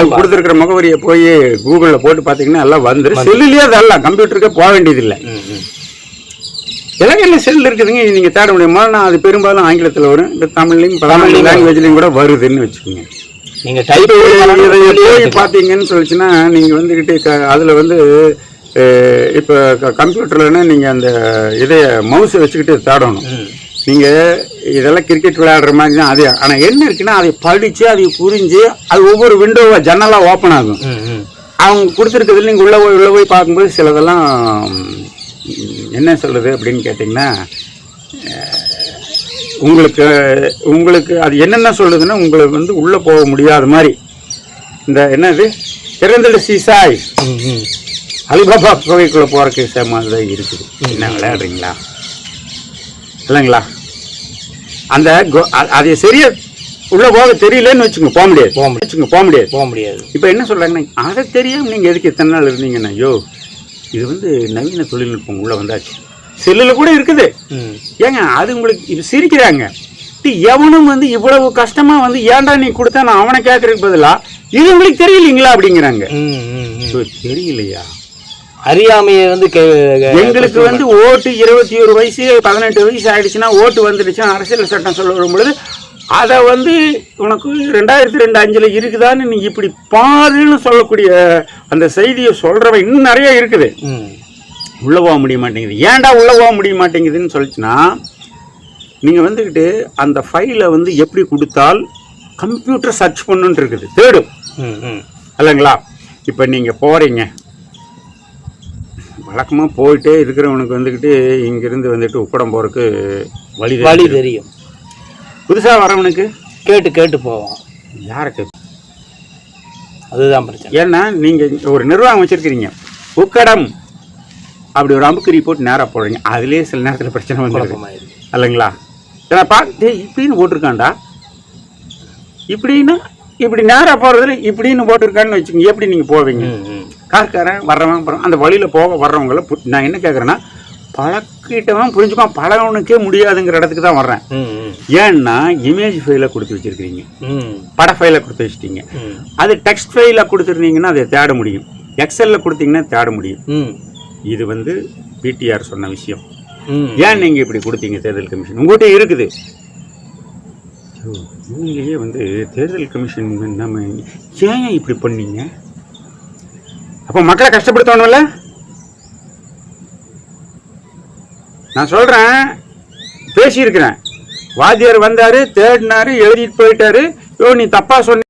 அவங்க கொடுத்துருக்கிற முகவரியை போய் கூகுளில் போட்டு பார்த்தீங்கன்னா எல்லாம் வந்துடும் செல்லுலேயே அதெல்லாம் கம்ப்யூட்டருக்கே போக வேண்டியதில்லை. இலங்கையில் செல் இருக்குதுங்க? நீங்கள் தேட முடியுமா. நான் அது பெரும்பாலும் ஆங்கிலத்தில் வரும். இந்த தமிழ்லையும் தமிழ் லாங்குவேஜ்லையும் கூட வருதுன்னு வச்சுக்கோங்க. நீங்க டைப் போய் பார்த்தீங்கன்னு சொல்லிச்சுன்னா நீங்கள் வந்துக்கிட்டு அதில் வந்து இப்போ கம்ப்யூட்டர்லன்னா நீங்கள் அந்த இதை மவுஸை வச்சுக்கிட்டு தேடணும். நீங்கள் இதெல்லாம் கிரிக்கெட் விளையாடுற மாதிரி தான் அது. ஆனால் என்ன இருக்குன்னா அதை படித்து அதை புரிஞ்சு அது ஒவ்வொரு விண்டோவை ஜன்னலாக ஓப்பன் ஆகும். அவங்க கொடுத்துருக்கிறதுல நீங்கள் உள்ளே போய் உள்ளே போய் பார்க்கும்போது சிலதெல்லாம் என்ன சொல்கிறது அப்படின்னு கேட்டிங்கன்னா உங்களுக்கு உங்களுக்கு அது என்னென்ன சொல்லுதுன்னா உங்களுக்கு வந்து உள்ளே போக முடியாத மாதிரி. இந்த என்னது? திறந்தடு சீசாய். அலிபாபா கோவைக்குள்ளே போகிறக்கு மாதிரி தான் இருக்குது என்ன விளையாடுறீங்களா? இல்லைங்களா? அந்த அது சரியா உள்ளே போக தெரியலன்னு வச்சுங்க போக முடியாது. போக முடியாது. வச்சுங்க போக முடியாது. போக முடியாது. இப்போ என்ன சொல்கிறாங்கன்னா அதை தெரியாம நீங்கள் எதுக்கு இத்தனை நாள் இருந்தீங்கன்னா ஐயோ இது வந்து நவீன தொழில்நுட்பம் உள்ளே வந்தாச்சு. செல்லில் கூட இருக்குது. ஏங்க அது உங்களுக்கு இது சிரிக்கிறாங்க. எவனும் வந்து இவ்வளவு கஷ்டமா வந்து ஏன்டா நீ கொடுத்தா நான் அவனை கேட்கறதுக்கு பதிலா? இது உங்களுக்கு தெரியலீங்களா அப்படிங்கிறாங்க. தெரியலையா? அறியாமையை வந்து எங்களுக்கு வந்து ஓட்டு இருபத்தி ஒரு வயசு பதினெட்டு வயசு ஆயிடுச்சுன்னா ஓட்டு வந்துடுச்சுன்னா அரசியல் சட்டம் சொல்ல வரும் பொழுது அதை வந்து உனக்கு ரெண்டாயிரத்தி ரெண்டு அஞ்சில் இருக்குதான்னு நீ இப்படி பாருன்னு சொல்லக்கூடிய அந்த செய்தியை சொல்கிறவன் இன்னும் நிறைய இருக்குது. உள்ளே போக முடிய மாட்டேங்குது. ஏன்டா உள்ளே போக முடிய மாட்டேங்குதுன்னு சொல்லிச்சுன்னா நீங்கள் வந்துக்கிட்டு அந்த ஃபைலை வந்து எப்படி கொடுத்தால் கம்ப்யூட்டர் சர்ச் பண்ணுன்னு இருக்குது. தேடும். இல்லைங்களா? இப்போ நீங்கள் போகிறீங்க வழக்கமாக போயிட்டே இருக்கிறவனுக்கு வந்துக்கிட்டு இங்கேருந்து வந்துட்டு உப்படம் போகிறதுக்கு வழி வழி தெரியும். புதுசாக வரவனுக்கு? கேட்டு கேட்டு போவோம். யாருக்கு அதுதான் பிரச்சனை. ஏன்னா நீங்கள் ஒரு நிர்வாகம் வச்சுருக்கிறீங்க. உக்கடம் அப்படி ஒரு அம்புக்கறி போட்டு நேராக போடுறீங்க. அதுலேயே சில நேரத்தில் பிரச்சனை குழப்பமாயிருது இல்லைங்களா? ஏன்னா பா டேய் இப்படின்னு போட்டிருக்கான்டா. இப்படின்னு இப்படி நேராக போகிறதுல இப்படின்னு போட்டிருக்கான்னு வச்சுக்கோங்க. எப்படி நீங்கள் போவீங்க. கார்காரன் வர்றவன் போகிறவன் அந்த வழியில் போக வர்றவங்கள நான் என்ன கேட்குறேன்னா பழக்கிட்டவன் புரிஞ்சுக்கான் பழகவனுக்கே முடியாதுங்கிற இடத்துக்கு தான் வர்றேன். ஏன்னா இமேஜ் ஃபைலை கொடுத்து வச்சுருக்கிறீங்க. ம், பட ஃபைலை கொடுத்து வச்சிட்டீங்க. அது டெக்ஸ்ட் ஃபைலில் கொடுத்துருந்தீங்கன்னா அதை தேட முடியும். எக்ஸலில் கொடுத்தீங்கன்னா தேட முடியும். இது வந்து பிடிஆர் சொன்ன விஷயம். ஏன் நீங்கள் இப்படி கொடுத்தீங்க தேர்தல் கமிஷன்? உங்கள்கிட்ட இருக்குது. இவங்களே வந்து தேர்தல் கமிஷன் நம்ம ஏன் இப்படி பண்ணீங்க? அப்போ மக்களை கஷ்டப்படுத்தணும்ல? நான் சொல்கிறேன் பேசியிருக்கிறேன். வாத்தியார் வந்தார் தேடினாரு எழுதிட்டு போயிட்டாரு. யோ நீ தப்பாக சொன்ன